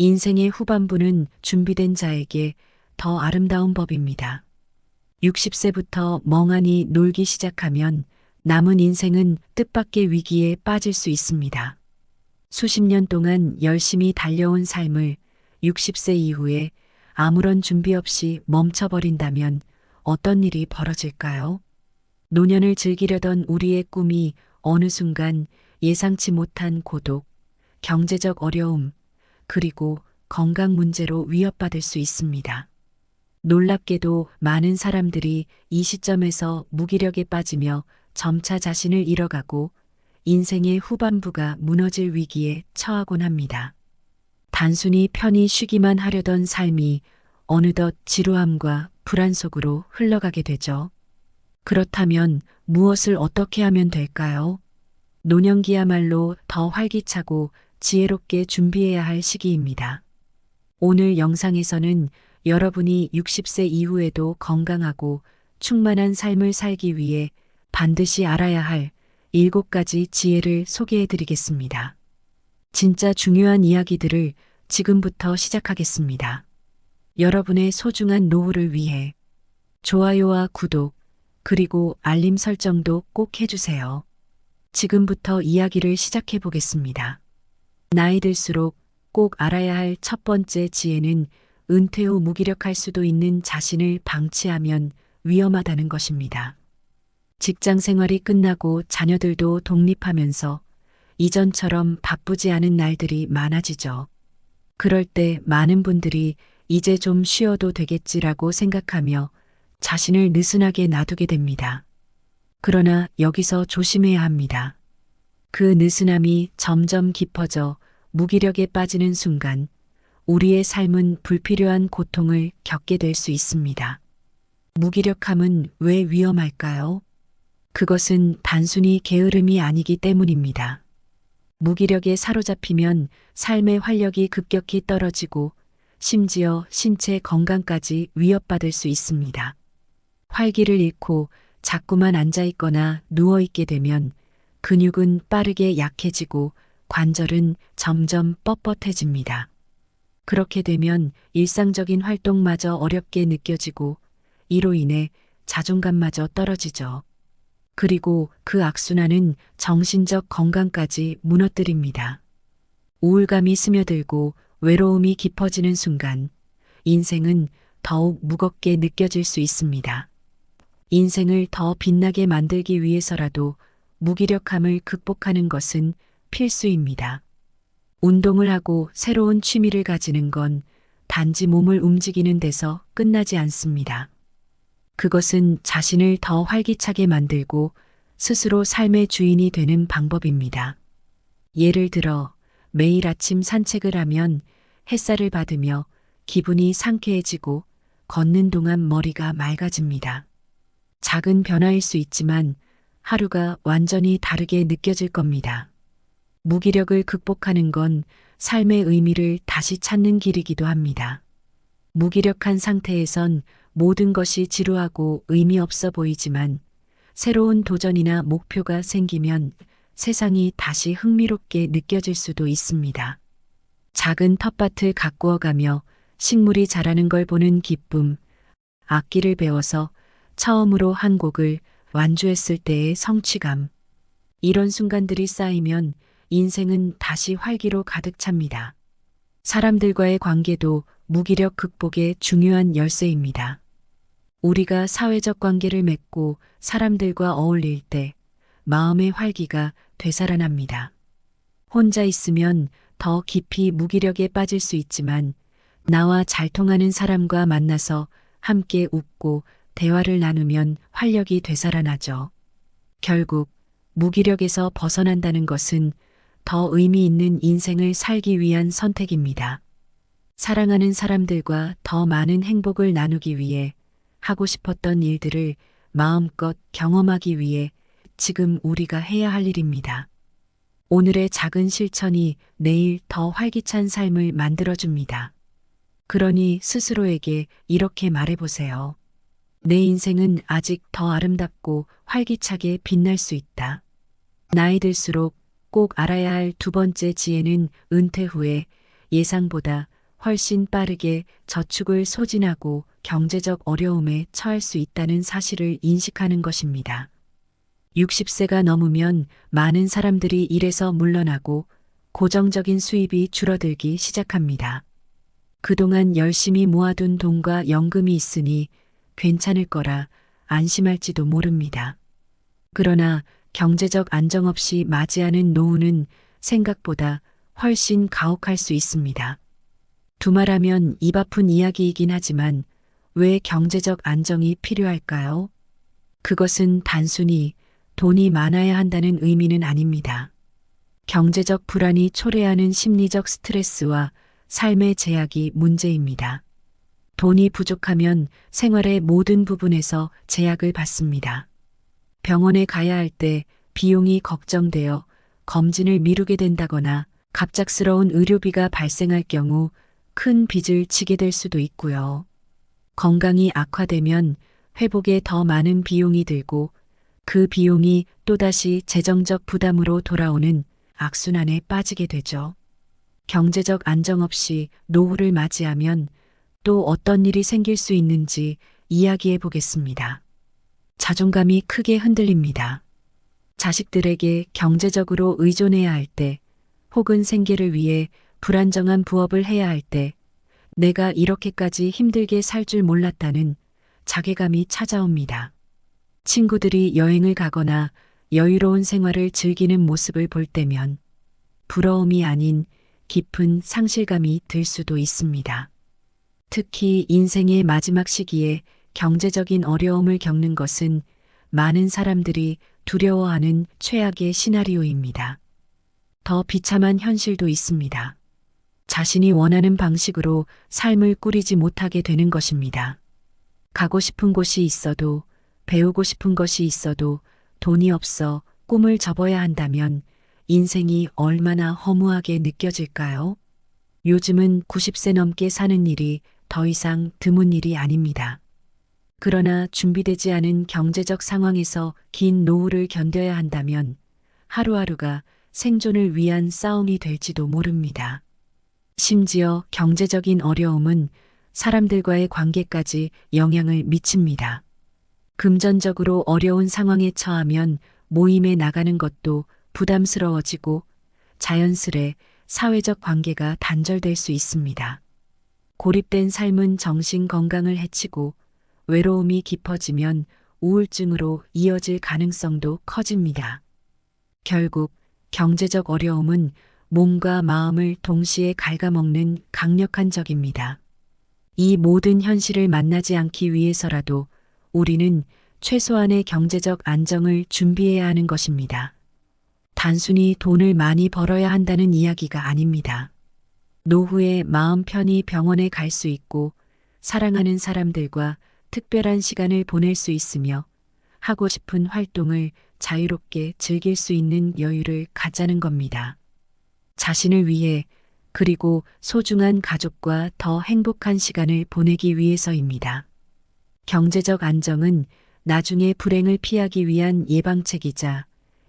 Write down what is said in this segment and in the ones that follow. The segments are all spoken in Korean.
인생의 후반부는 준비된 자에게 더 아름다운 법입니다. 60세부터 멍하니 놀기 시작하면 남은 인생은 뜻밖의 위기에 빠질 수 있습니다. 수십 년 동안 열심히 달려온 삶을 60세 이후에 아무런 준비 없이 멈춰버린다면 어떤 일이 벌어질까요? 노년을 즐기려던 우리의 꿈이 어느 순간 예상치 못한 고독, 경제적 어려움, 그리고 건강 문제로 위협받을 수 있습니다. 놀랍게도 많은 사람들이 이 시점에서 무기력에 빠지며 점차 자신을 잃어가고 인생의 후반부가 무너질 위기에 처하곤 합니다. 단순히 편히 쉬기만 하려던 삶이 어느덧 지루함과 불안 속으로 흘러가게 되죠. 그렇다면 무엇을 어떻게 하면 될까요? 노년기야말로 더 활기차고 지혜롭게 준비해야 할 시기입니다. 오늘 영상에서는 여러분이 60세 이후에도 건강하고 충만한 삶을 살기 위해 반드시 알아야 할 7가지 지혜를 소개해 드리겠습니다. 진짜 중요한 이야기들을 지금부터 시작하겠습니다. 여러분의 소중한 노후를 위해 좋아요와 구독, 그리고 알림 설정도 꼭 해주세요. 지금부터 이야기를 시작해 보겠습니다. 나이 들수록 꼭 알아야 할 첫 번째 지혜는 은퇴 후 무기력할 수도 있는 자신을 방치하면 위험하다는 것입니다. 직장 생활이 끝나고 자녀들도 독립하면서 이전처럼 바쁘지 않은 날들이 많아지죠. 그럴 때 많은 분들이 이제 좀 쉬어도 되겠지라고 생각하며 자신을 느슨하게 놔두게 됩니다. 그러나 여기서 조심해야 합니다. 그 느슨함이 점점 깊어져 무기력에 빠지는 순간 우리의 삶은 불필요한 고통을 겪게 될 수 있습니다. 무기력함은 왜 위험할까요? 그것은 단순히 게으름이 아니기 때문입니다. 무기력에 사로잡히면 삶의 활력이 급격히 떨어지고 심지어 신체 건강까지 위협받을 수 있습니다. 활기를 잃고 자꾸만 앉아 있거나 누워 있게 되면 근육은 빠르게 약해지고 관절은 점점 뻣뻣해집니다. 그렇게 되면 일상적인 활동마저 어렵게 느껴지고 이로 인해 자존감마저 떨어지죠. 그리고 그 악순환은 정신적 건강까지 무너뜨립니다. 우울감이 스며들고 외로움이 깊어지는 순간 인생은 더욱 무겁게 느껴질 수 있습니다. 인생을 더 빛나게 만들기 위해서라도 무기력함을 극복하는 것은 필수입니다. 운동을 하고 새로운 취미를 가지는 건 단지 몸을 움직이는 데서 끝나지 않습니다. 그것은 자신을 더 활기차게 만들고 스스로 삶의 주인이 되는 방법입니다. 예를 들어 매일 아침 산책을 하면 햇살을 받으며 기분이 상쾌해지고 걷는 동안 머리가 맑아집니다. 작은 변화일 수 있지만 하루가 완전히 다르게 느껴질 겁니다. 무기력을 극복하는 건 삶의 의미를 다시 찾는 길이기도 합니다. 무기력한 상태에선 모든 것이 지루하고 의미 없어 보이지만 새로운 도전이나 목표가 생기면 세상이 다시 흥미롭게 느껴질 수도 있습니다. 작은 텃밭을 가꾸어 가며 식물이 자라는 걸 보는 기쁨, 악기를 배워서 처음으로 한 곡을 완주했을 때의 성취감. 이런 순간들이 쌓이면 인생은 다시 활기로 가득 찹니다. 사람들과의 관계도 무기력 극복의 중요한 열쇠입니다. 우리가 사회적 관계를 맺고 사람들과 어울릴 때 마음의 활기가 되살아납니다. 혼자 있으면 더 깊이 무기력에 빠질 수 있지만 나와 잘 통하는 사람과 만나서 함께 웃고 대화를 나누면 활력이 되살아나죠. 결국 무기력에서 벗어난다는 것은 더 의미 있는 인생을 살기 위한 선택입니다. 사랑하는 사람들과 더 많은 행복을 나누기 위해 하고 싶었던 일들을 마음껏 경험하기 위해 지금 우리가 해야 할 일입니다. 오늘의 작은 실천이 내일 더 활기찬 삶을 만들어줍니다. 그러니 스스로에게 이렇게 말해보세요. 내 인생은 아직 더 아름답고 활기차게 빛날 수 있다. 나이 들수록 꼭 알아야 할 두 번째 지혜는 은퇴 후에 예상보다 훨씬 빠르게 저축을 소진하고 경제적 어려움에 처할 수 있다는 사실을 인식하는 것입니다. 60세가 넘으면 많은 사람들이 일에서 물러나고 고정적인 수입이 줄어들기 시작합니다. 그동안 열심히 모아둔 돈과 연금이 있으니 괜찮을 거라 안심할지도 모릅니다. 그러나 경제적 안정 없이 맞이하는 노후는 생각보다 훨씬 가혹할 수 있습니다. 두말하면 입 아픈 이야기이긴 하지만 왜 경제적 안정이 필요할까요? 그것은 단순히 돈이 많아야 한다는 의미는 아닙니다. 경제적 불안이 초래하는 심리적 스트레스와 삶의 제약이 문제입니다. 돈이 부족하면 생활의 모든 부분에서 제약을 받습니다. 병원에 가야 할 때 비용이 걱정되어 검진을 미루게 된다거나 갑작스러운 의료비가 발생할 경우 큰 빚을 지게 될 수도 있고요. 건강이 악화되면 회복에 더 많은 비용이 들고 그 비용이 또다시 재정적 부담으로 돌아오는 악순환에 빠지게 되죠. 경제적 안정 없이 노후를 맞이하면 또 어떤 일이 생길 수 있는지 이야기해 보겠습니다. 자존감이 크게 흔들립니다. 자식들에게 경제적으로 의존해야 할 때, 혹은 생계를 위해 불안정한 부업을 해야 할 때, 내가 이렇게까지 힘들게 살 줄 몰랐다는 자괴감이 찾아옵니다. 친구들이 여행을 가거나 여유로운 생활을 즐기는 모습을 볼 때면 부러움이 아닌 깊은 상실감이 들 수도 있습니다. 특히 인생의 마지막 시기에 경제적인 어려움을 겪는 것은 많은 사람들이 두려워하는 최악의 시나리오입니다. 더 비참한 현실도 있습니다. 자신이 원하는 방식으로 삶을 꾸리지 못하게 되는 것입니다. 가고 싶은 곳이 있어도 배우고 싶은 것이 있어도 돈이 없어 꿈을 접어야 한다면 인생이 얼마나 허무하게 느껴질까요? 요즘은 90세 넘게 사는 일이 더 이상 드문 일이 아닙니다. 그러나 준비되지 않은 경제적 상황에서 긴 노후를 견뎌야 한다면 하루하루가 생존을 위한 싸움이 될지도 모릅니다. 심지어 경제적인 어려움은 사람들과의 관계까지 영향을 미칩니다. 금전적으로 어려운 상황에 처하면 모임에 나가는 것도 부담스러워지고 자연스레 사회적 관계가 단절될 수 있습니다. 고립된 삶은 정신 건강을 해치고 외로움이 깊어지면 우울증으로 이어질 가능성도 커집니다. 결국 경제적 어려움은 몸과 마음을 동시에 갉아먹는 강력한 적입니다. 이 모든 현실을 만나지 않기 위해서라도 우리는 최소한의 경제적 안정을 준비해야 하는 것입니다. 단순히 돈을 많이 벌어야 한다는 이야기가 아닙니다. 노후에 마음 편히 병원에 갈 수 있고 사랑하는 사람들과 특별한 시간을 보낼 수 있으며 하고 싶은 활동을 자유롭게 즐길 수 있는 여유를 갖자는 겁니다. 자신을 위해 그리고 소중한 가족과 더 행복한 시간을 보내기 위해서입니다. 경제적 안정은 나중에 불행을 피하기 위한 예방책이자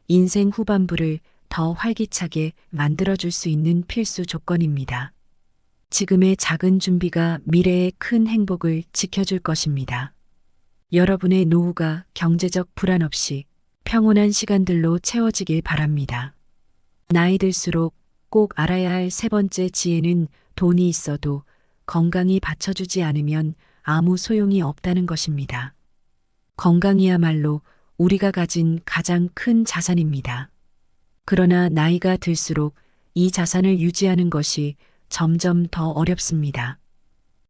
인생 후반부를 더 활기차게 만들어줄 수 있는 필수 조건입니다. 지금의 작은 준비가 미래의 큰 행복을 지켜줄 것입니다. 여러분의 노후가 경제적 불안 없이 평온한 시간들로 채워지길 바랍니다. 나이 들수록 꼭 알아야 할 세 번째 지혜는 돈이 있어도 건강이 받쳐주지 않으면 아무 소용이 없다는 것입니다. 건강이야말로 우리가 가진 가장 큰 자산입니다. 그러나 나이가 들수록 이 자산을 유지하는 것이 점점 더 어렵습니다.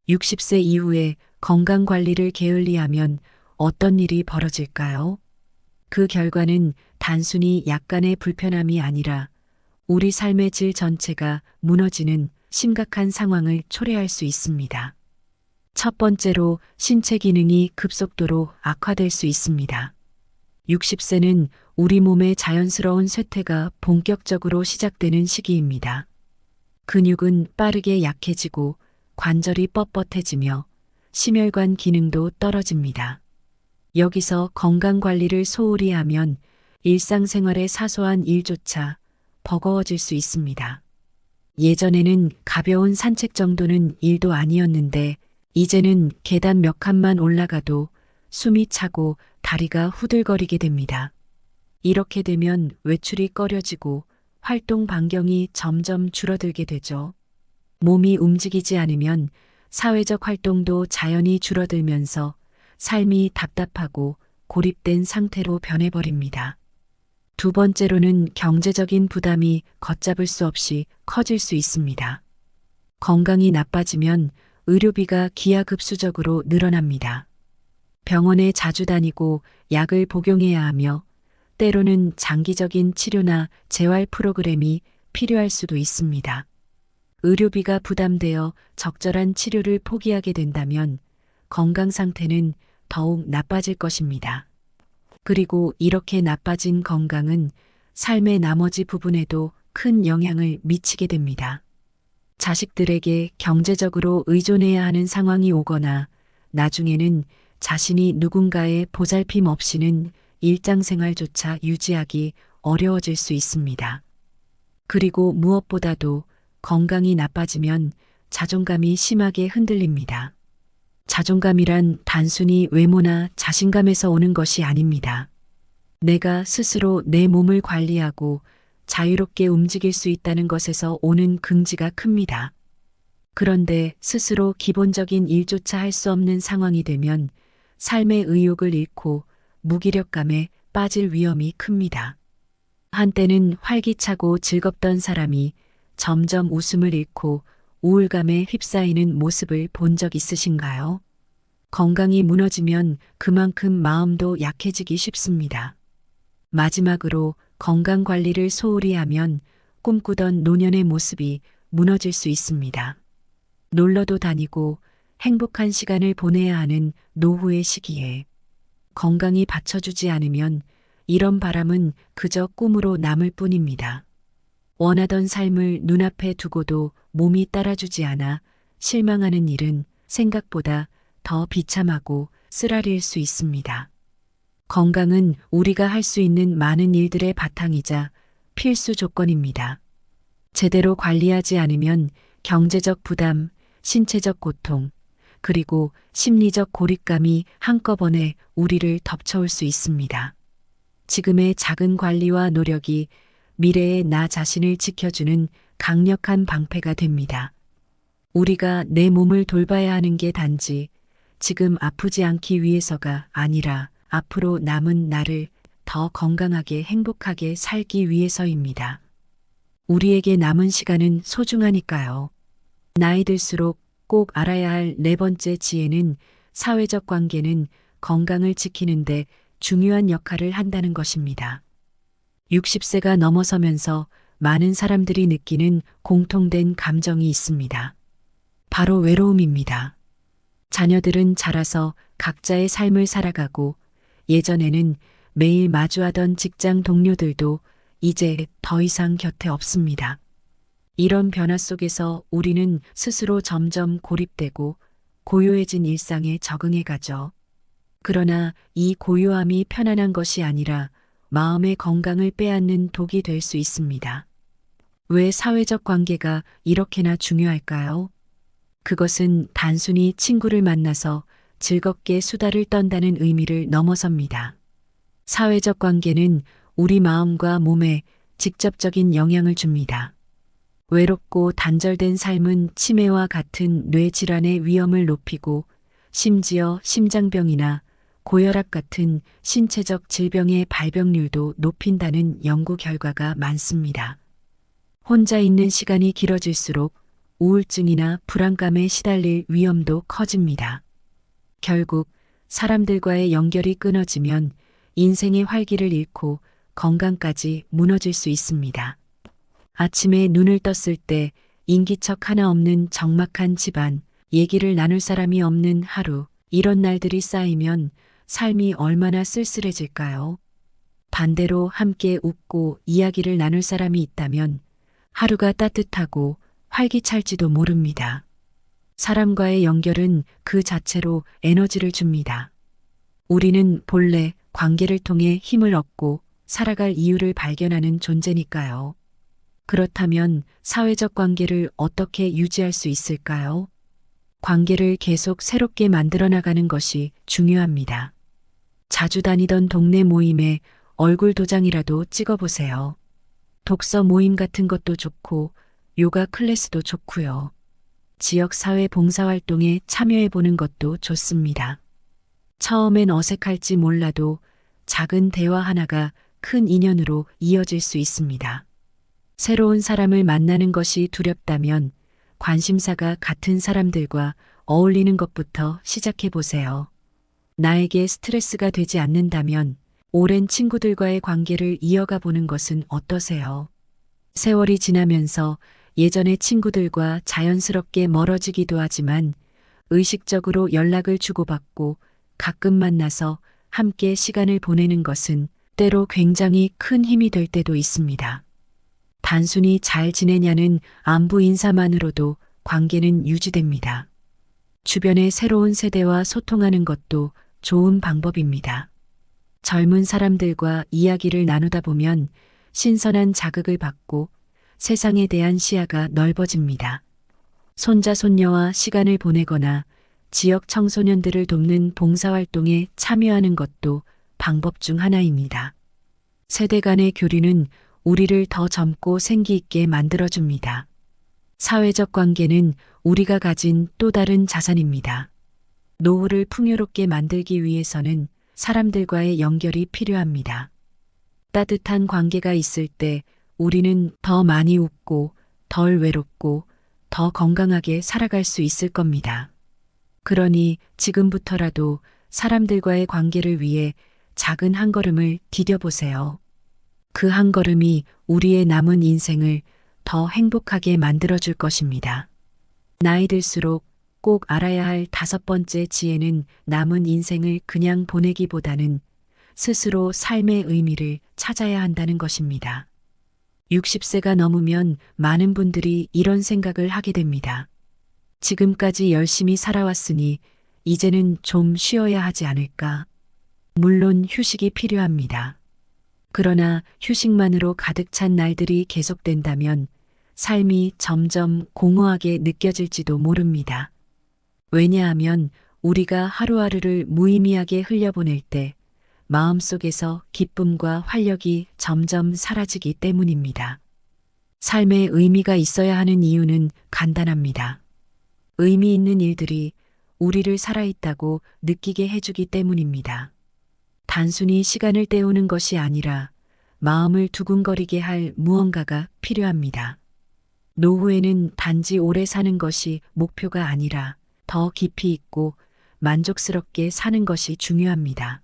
60세 이후에 건강 관리를 게을리하면 어떤 일이 벌어질까요? 그 결과는 단순히 약간의 불편함이 아니라 우리 삶의 질 전체가 무너지는 심각한 상황을 초래할 수 있습니다. 첫 번째로 신체 기능이 급속도로 악화될 수 있습니다. 60세는 우리 몸의 자연스러운 쇠퇴가 본격적으로 시작되는 시기입니다. 근육은 빠르게 약해지고 관절이 뻣뻣해지며 심혈관 기능도 떨어집니다. 여기서 건강 관리를 소홀히 하면 일상생활의 사소한 일조차 버거워질 수 있습니다. 예전에는 가벼운 산책 정도는 일도 아니었는데 이제는 계단 몇 칸만 올라가도 숨이 차고 다리가 후들거리게 됩니다. 이렇게 되면 외출이 꺼려지고 활동 반경이 점점 줄어들게 되죠. 몸이 움직이지 않으면 사회적 활동도 자연히 줄어들면서 삶이 답답하고 고립된 상태로 변해버립니다. 두 번째로는 경제적인 부담이 걷잡을 수 없이 커질 수 있습니다. 건강이 나빠지면 의료비가 기하급수적으로 늘어납니다. 병원에 자주 다니고 약을 복용해야 하며 때로는 장기적인 치료나 재활 프로그램이 필요할 수도 있습니다. 의료비가 부담되어 적절한 치료를 포기하게 된다면 건강 상태는 더욱 나빠질 것입니다. 그리고 이렇게 나빠진 건강은 삶의 나머지 부분에도 큰 영향을 미치게 됩니다. 자식들에게 경제적으로 의존해야 하는 상황이 오거나 나중에는 자신이 누군가의 보살핌 없이는 일상생활조차 유지하기 어려워질 수 있습니다. 그리고 무엇보다도 건강이 나빠지면 자존감이 심하게 흔들립니다. 자존감이란 단순히 외모나 자신감에서 오는 것이 아닙니다. 내가 스스로 내 몸을 관리하고 자유롭게 움직일 수 있다는 것에서 오는 긍지가 큽니다. 그런데 스스로 기본적인 일조차 할 수 없는 상황이 되면 삶의 의욕을 잃고 무기력감에 빠질 위험이 큽니다. 한때는 활기차고 즐겁던 사람이 점점 웃음을 잃고 우울감에 휩싸이는 모습을 본 적 있으신가요? 건강이 무너지면 그만큼 마음도 약해지기 쉽습니다. 마지막으로 건강 관리를 소홀히 하면 꿈꾸던 노년의 모습이 무너질 수 있습니다. 놀러도 다니고 행복한 시간을 보내야 하는 노후의 시기에 건강이 받쳐주지 않으면 이런 바람은 그저 꿈으로 남을 뿐입니다. 원하던 삶을 눈앞에 두고도 몸이 따라주지 않아 실망하는 일은 생각보다 더 비참하고 쓰라릴 수 있습니다. 건강은 우리가 할 수 있는 많은 일들의 바탕이자 필수 조건입니다. 제대로 관리하지 않으면 경제적 부담, 신체적 고통, 그리고 심리적 고립감이 한꺼번에 우리를 덮쳐올 수 있습니다. 지금의 작은 관리와 노력이 미래의 나 자신을 지켜주는 강력한 방패가 됩니다. 우리가 내 몸을 돌봐야 하는 게 단지 지금 아프지 않기 위해서가 아니라 앞으로 남은 나를 더 건강하게 행복하게 살기 위해서입니다. 우리에게 남은 시간은 소중하니까요. 나이 들수록 꼭 알아야 할 네 번째 지혜는 사회적 관계는 건강을 지키는데 중요한 역할을 한다는 것입니다. 60세가 넘어서면서 많은 사람들이 느끼는 공통된 감정이 있습니다. 바로 외로움입니다. 자녀들은 자라서 각자의 삶을 살아가고 예전에는 매일 마주하던 직장 동료들도 이제 더 이상 곁에 없습니다. 이런 변화 속에서 우리는 스스로 점점 고립되고 고요해진 일상에 적응해 가죠. 그러나 이 고요함이 편안한 것이 아니라 마음의 건강을 빼앗는 독이 될 수 있습니다. 왜 사회적 관계가 이렇게나 중요할까요? 그것은 단순히 친구를 만나서 즐겁게 수다를 떤다는 의미를 넘어섭니다. 사회적 관계는 우리 마음과 몸에 직접적인 영향을 줍니다. 외롭고 단절된 삶은 치매와 같은 뇌질환의 위험을 높이고 심지어 심장병이나 고혈압 같은 신체적 질병의 발병률도 높인다는 연구 결과가 많습니다. 혼자 있는 시간이 길어질수록 우울증이나 불안감에 시달릴 위험도 커집니다. 결국 사람들과의 연결이 끊어지면 인생의 활기를 잃고 건강까지 무너질 수 있습니다. 아침에 눈을 떴을 때 인기척 하나 없는 적막한 집안, 얘기를 나눌 사람이 없는 하루, 이런 날들이 쌓이면 삶이 얼마나 쓸쓸해질까요? 반대로 함께 웃고 이야기를 나눌 사람이 있다면 하루가 따뜻하고 활기찰지도 모릅니다. 사람과의 연결은 그 자체로 에너지를 줍니다. 우리는 본래 관계를 통해 힘을 얻고 살아갈 이유를 발견하는 존재니까요. 그렇다면 사회적 관계를 어떻게 유지할 수 있을까요? 관계를 계속 새롭게 만들어 나가는 것이 중요합니다. 자주 다니던 동네 모임에 얼굴 도장이라도 찍어보세요. 독서 모임 같은 것도 좋고, 요가 클래스도 좋고요. 지역 사회 봉사활동에 참여해보는 것도 좋습니다. 처음엔 어색할지 몰라도 작은 대화 하나가 큰 인연으로 이어질 수 있습니다. 새로운 사람을 만나는 것이 두렵다면 관심사가 같은 사람들과 어울리는 것부터 시작해 보세요. 나에게 스트레스가 되지 않는다면 오랜 친구들과의 관계를 이어가 보는 것은 어떠세요? 세월이 지나면서 예전의 친구들과 자연스럽게 멀어지기도 하지만 의식적으로 연락을 주고받고 가끔 만나서 함께 시간을 보내는 것은 때로 굉장히 큰 힘이 될 때도 있습니다. 단순히 잘 지내냐는 안부 인사만으로도 관계는 유지됩니다. 주변의 새로운 세대와 소통하는 것도 좋은 방법입니다. 젊은 사람들과 이야기를 나누다 보면 신선한 자극을 받고 세상에 대한 시야가 넓어집니다. 손자, 손녀와 시간을 보내거나 지역 청소년들을 돕는 봉사활동에 참여하는 것도 방법 중 하나입니다. 세대 간의 교류는 우리를 더 젊고 생기 있게 만들어줍니다. 사회적 관계는 우리가 가진 또 다른 자산입니다. 노후를 풍요롭게 만들기 위해서는 사람들과의 연결이 필요합니다. 따뜻한 관계가 있을 때 우리는 더 많이 웃고 덜 외롭고 더 건강하게 살아갈 수 있을 겁니다. 그러니 지금부터라도 사람들과의 관계를 위해 작은 한 걸음을 디뎌보세요. 그 한 걸음이 우리의 남은 인생을 더 행복하게 만들어줄 것입니다. 나이 들수록 꼭 알아야 할 다섯 번째 지혜는 남은 인생을 그냥 보내기보다는 스스로 삶의 의미를 찾아야 한다는 것입니다. 60세가 넘으면 많은 분들이 이런 생각을 하게 됩니다. 지금까지 열심히 살아왔으니 이제는 좀 쉬어야 하지 않을까. 물론 휴식이 필요합니다. 그러나 휴식만으로 가득 찬 날들이 계속된다면 삶이 점점 공허하게 느껴질지도 모릅니다. 왜냐하면 우리가 하루하루를 무의미하게 흘려보낼 때 마음속에서 기쁨과 활력이 점점 사라지기 때문입니다. 삶에 의미가 있어야 하는 이유는 간단합니다. 의미 있는 일들이 우리를 살아있다고 느끼게 해주기 때문입니다. 단순히 시간을 때우는 것이 아니라 마음을 두근거리게 할 무언가가 필요합니다. 노후에는 단지 오래 사는 것이 목표가 아니라 더 깊이 있고 만족스럽게 사는 것이 중요합니다.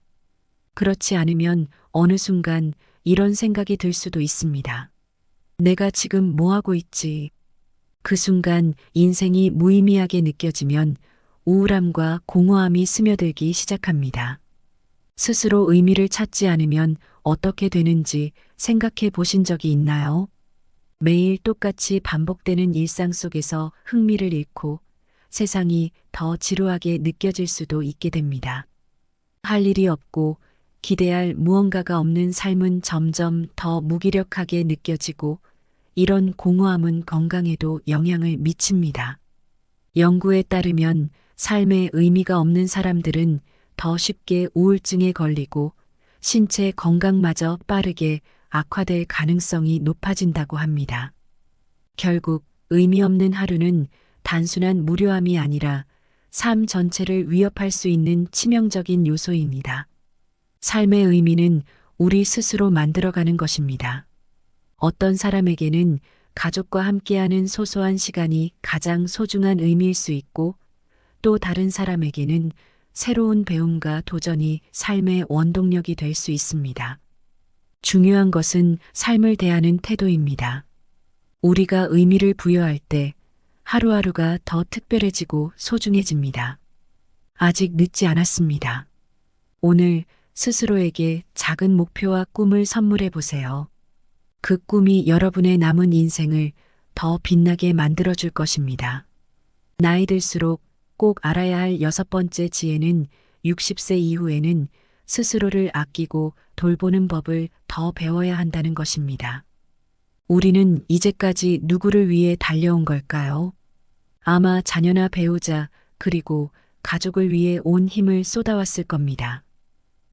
그렇지 않으면 어느 순간 이런 생각이 들 수도 있습니다. 내가 지금 뭐 하고 있지? 그 순간 인생이 무의미하게 느껴지면 우울함과 공허함이 스며들기 시작합니다. 스스로 의미를 찾지 않으면 어떻게 되는지 생각해 보신 적이 있나요? 매일 똑같이 반복되는 일상 속에서 흥미를 잃고 세상이 더 지루하게 느껴질 수도 있게 됩니다. 할 일이 없고 기대할 무언가가 없는 삶은 점점 더 무기력하게 느껴지고 이런 공허함은 건강에도 영향을 미칩니다. 연구에 따르면 삶에 의미가 없는 사람들은 더 쉽게 우울증에 걸리고 신체 건강마저 빠르게 악화될 가능성이 높아진다고 합니다. 결국 의미 없는 하루는 단순한 무료함이 아니라 삶 전체를 위협할 수 있는 치명적인 요소입니다. 삶의 의미는 우리 스스로 만들어가는 것입니다. 어떤 사람에게는 가족과 함께하는 소소한 시간이 가장 소중한 의미일 수 있고 또 다른 사람에게는 새로운 배움과 도전이 삶의 원동력이 될 수 있습니다. 중요한 것은 삶을 대하는 태도입니다. 우리가 의미를 부여할 때 하루하루가 더 특별해지고 소중해집니다. 아직 늦지 않았습니다. 오늘 스스로에게 작은 목표와 꿈을 선물해 보세요. 그 꿈이 여러분의 남은 인생을 더 빛나게 만들어 줄 것입니다. 나이 들수록 꼭 알아야 할 여섯 번째 지혜는 60세 이후에는 스스로를 아끼고 돌보는 법을 더 배워야 한다는 것입니다. 우리는 이제까지 누구를 위해 달려온 걸까요? 아마 자녀나 배우자, 그리고 가족을 위해 온 힘을 쏟아왔을 겁니다.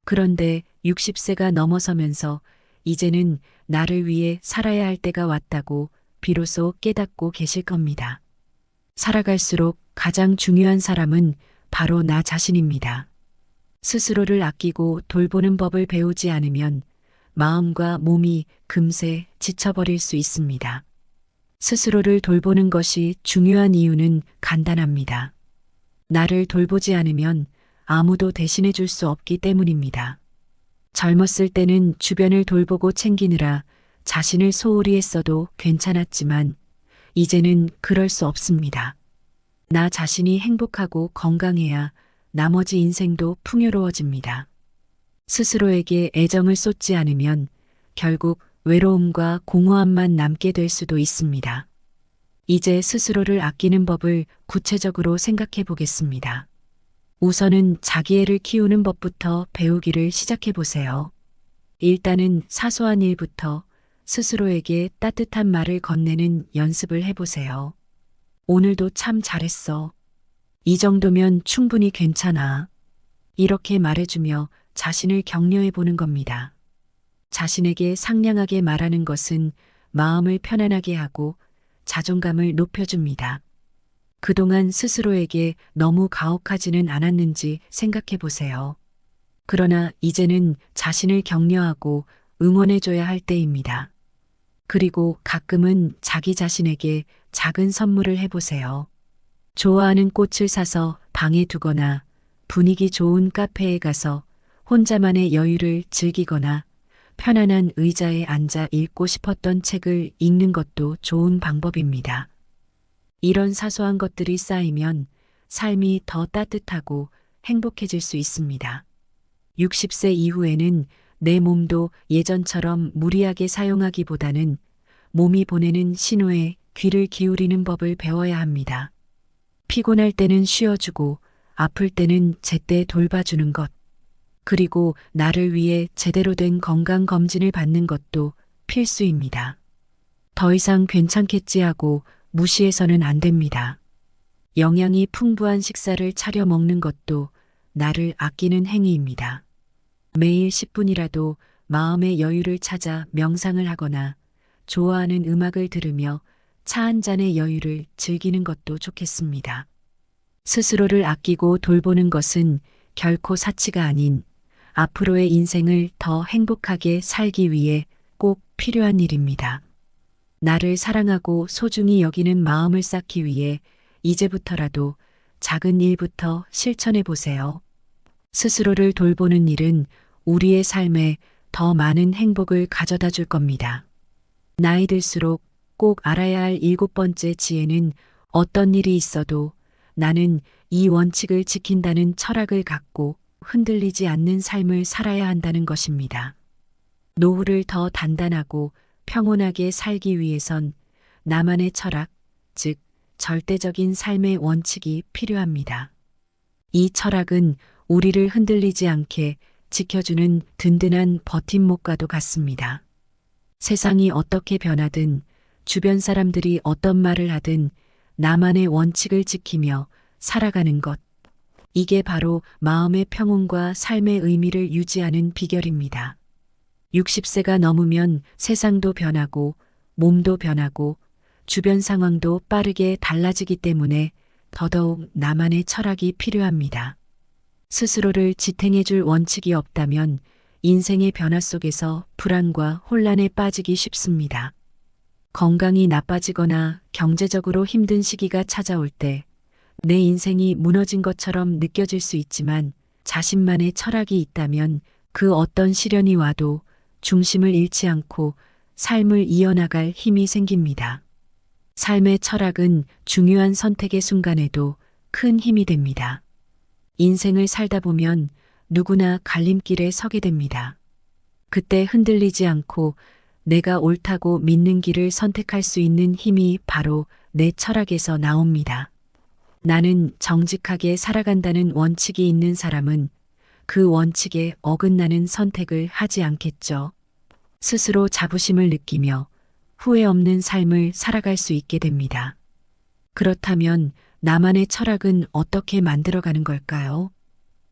그런데 60세가 넘어서면서 이제는 나를 위해 살아야 할 때가 왔다고 비로소 깨닫고 계실 겁니다. 살아갈수록 가장 중요한 사람은 바로 나 자신입니다. 스스로를 아끼고 돌보는 법을 배우지 않으면 마음과 몸이 금세 지쳐버릴 수 있습니다. 스스로를 돌보는 것이 중요한 이유는 간단합니다. 나를 돌보지 않으면 아무도 대신해 줄 수 없기 때문입니다. 젊었을 때는 주변을 돌보고 챙기느라 자신을 소홀히 했어도 괜찮았지만 이제는 그럴 수 없습니다. 나 자신이 행복하고 건강해야 나머지 인생도 풍요로워집니다. 스스로에게 애정을 쏟지 않으면 결국 외로움과 공허함만 남게 될 수도 있습니다. 이제 스스로를 아끼는 법을 구체적으로 생각해 보겠습니다. 우선은 자기애를 키우는 법부터 배우기를 시작해 보세요. 일단은 사소한 일부터 스스로에게 따뜻한 말을 건네는 연습을 해보세요. 오늘도 참 잘했어. 이 정도면 충분히 괜찮아. 이렇게 말해주며 자신을 격려해 보는 겁니다. 자신에게 상냥하게 말하는 것은 마음을 편안하게 하고 자존감을 높여줍니다. 그동안 스스로에게 너무 가혹하지는 않았는지 생각해 보세요. 그러나 이제는 자신을 격려하고 응원해줘야 할 때입니다. 그리고 가끔은 자기 자신에게 작은 선물을 해보세요. 좋아하는 꽃을 사서 방에 두거나 분위기 좋은 카페에 가서 혼자만의 여유를 즐기거나 편안한 의자에 앉아 읽고 싶었던 책을 읽는 것도 좋은 방법입니다. 이런 사소한 것들이 쌓이면 삶이 더 따뜻하고 행복해질 수 있습니다. 60세 이후에는 내 몸도 예전처럼 무리하게 사용하기보다는 몸이 보내는 신호에 귀를 기울이는 법을 배워야 합니다. 피곤할 때는 쉬어주고 아플 때는 제때 돌봐주는 것. 그리고 나를 위해 제대로 된 건강 검진을 받는 것도 필수입니다. 더 이상 괜찮겠지 하고 무시해서는 안 됩니다. 영양이 풍부한 식사를 차려 먹는 것도 나를 아끼는 행위입니다. 매일 10분이라도 마음의 여유를 찾아 명상을 하거나 좋아하는 음악을 들으며 차 한 잔의 여유를 즐기는 것도 좋겠습니다. 스스로를 아끼고 돌보는 것은 결코 사치가 아닌 앞으로의 인생을 더 행복하게 살기 위해 꼭 필요한 일입니다. 나를 사랑하고 소중히 여기는 마음을 쌓기 위해 이제부터라도 작은 일부터 실천해 보세요. 스스로를 돌보는 일은 우리의 삶에 더 많은 행복을 가져다 줄 겁니다. 나이 들수록 꼭 알아야 할 일곱 번째 지혜는 어떤 일이 있어도 나는 이 원칙을 지킨다는 철학을 갖고 흔들리지 않는 삶을 살아야 한다는 것입니다. 노후를 더 단단하고 평온하게 살기 위해선 나만의 철학, 즉, 절대적인 삶의 원칙이 필요합니다. 이 철학은 우리를 흔들리지 않게 지켜주는 든든한 버팀목과도 같습니다. 세상이 어떻게 변하든 주변 사람들이 어떤 말을 하든 나만의 원칙을 지키며 살아가는 것. 이게 바로 마음의 평온과 삶의 의미를 유지하는 비결입니다. 60세가 넘으면 세상도 변하고 몸도 변하고 주변 상황도 빠르게 달라지기 때문에 더더욱 나만의 철학이 필요합니다. 스스로를 지탱해 줄 원칙이 없다면 인생의 변화 속에서 불안과 혼란에 빠지기 쉽습니다. 건강이 나빠지거나 경제적으로 힘든 시기가 찾아올 때 내 인생이 무너진 것처럼 느껴질 수 있지만 자신만의 철학이 있다면 그 어떤 시련이 와도 중심을 잃지 않고 삶을 이어나갈 힘이 생깁니다. 삶의 철학은 중요한 선택의 순간에도 큰 힘이 됩니다. 인생을 살다 보면 누구나 갈림길에 서게 됩니다. 그때 흔들리지 않고 내가 옳다고 믿는 길을 선택할 수 있는 힘이 바로 내 철학에서 나옵니다. 나는 정직하게 살아간다는 원칙이 있는 사람은 그 원칙에 어긋나는 선택을 하지 않겠죠. 스스로 자부심을 느끼며 후회 없는 삶을 살아갈 수 있게 됩니다. 그렇다면 나만의 철학은 어떻게 만들어가는 걸까요?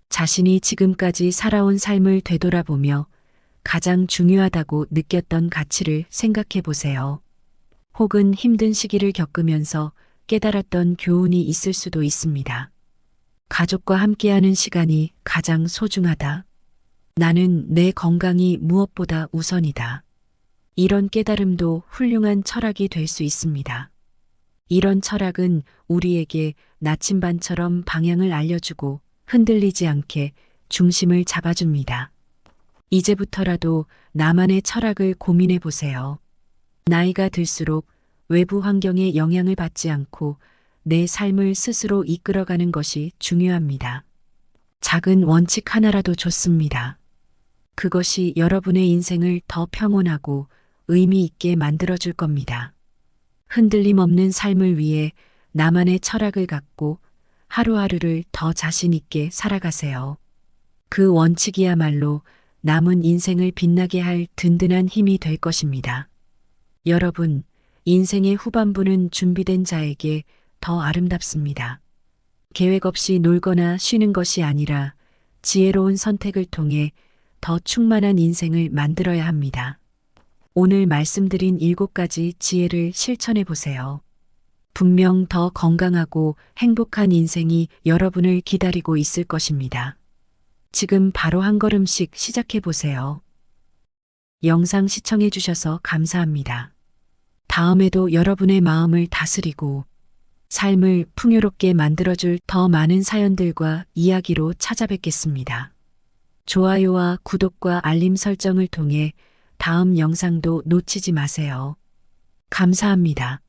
자신이 지금까지 살아온 삶을 되돌아보며 가장 중요하다고 느꼈던 가치를 생각해 보세요. 혹은 힘든 시기를 겪으면서 깨달았던 교훈이 있을 수도 있습니다. 가족과 함께하는 시간이 가장 소중하다. 나는 내 건강이 무엇보다 우선이다. 이런 깨달음도 훌륭한 철학이 될 수 있습니다. 이런 철학은 우리에게 나침반처럼 방향을 알려주고 흔들리지 않게 중심을 잡아줍니다. 이제부터라도 나만의 철학을 고민해 보세요. 나이가 들수록 외부 환경의 영향을 받지 않고 내 삶을 스스로 이끌어가는 것이 중요합니다. 작은 원칙 하나라도 좋습니다. 그것이 여러분의 인생을 더 평온하고 의미 있게 만들어줄 겁니다. 흔들림 없는 삶을 위해 나만의 철학을 갖고 하루하루를 더 자신있게 살아가세요. 그 원칙이야말로 남은 인생을 빛나게 할 든든한 힘이 될 것입니다. 여러분, 인생의 후반부는 준비된 자에게 더 아름답습니다. 계획 없이 놀거나 쉬는 것이 아니라 지혜로운 선택을 통해 더 충만한 인생을 만들어야 합니다. 오늘 말씀드린 일곱 가지 지혜를 실천해 보세요. 분명 더 건강하고 행복한 인생이 여러분을 기다리고 있을 것입니다. 지금 바로 한 걸음씩 시작해 보세요. 영상 시청해 주셔서 감사합니다. 다음에도 여러분의 마음을 다스리고 삶을 풍요롭게 만들어줄 더 많은 사연들과 이야기로 찾아뵙겠습니다. 좋아요와 구독과 알림 설정을 통해 다음 영상도 놓치지 마세요. 감사합니다.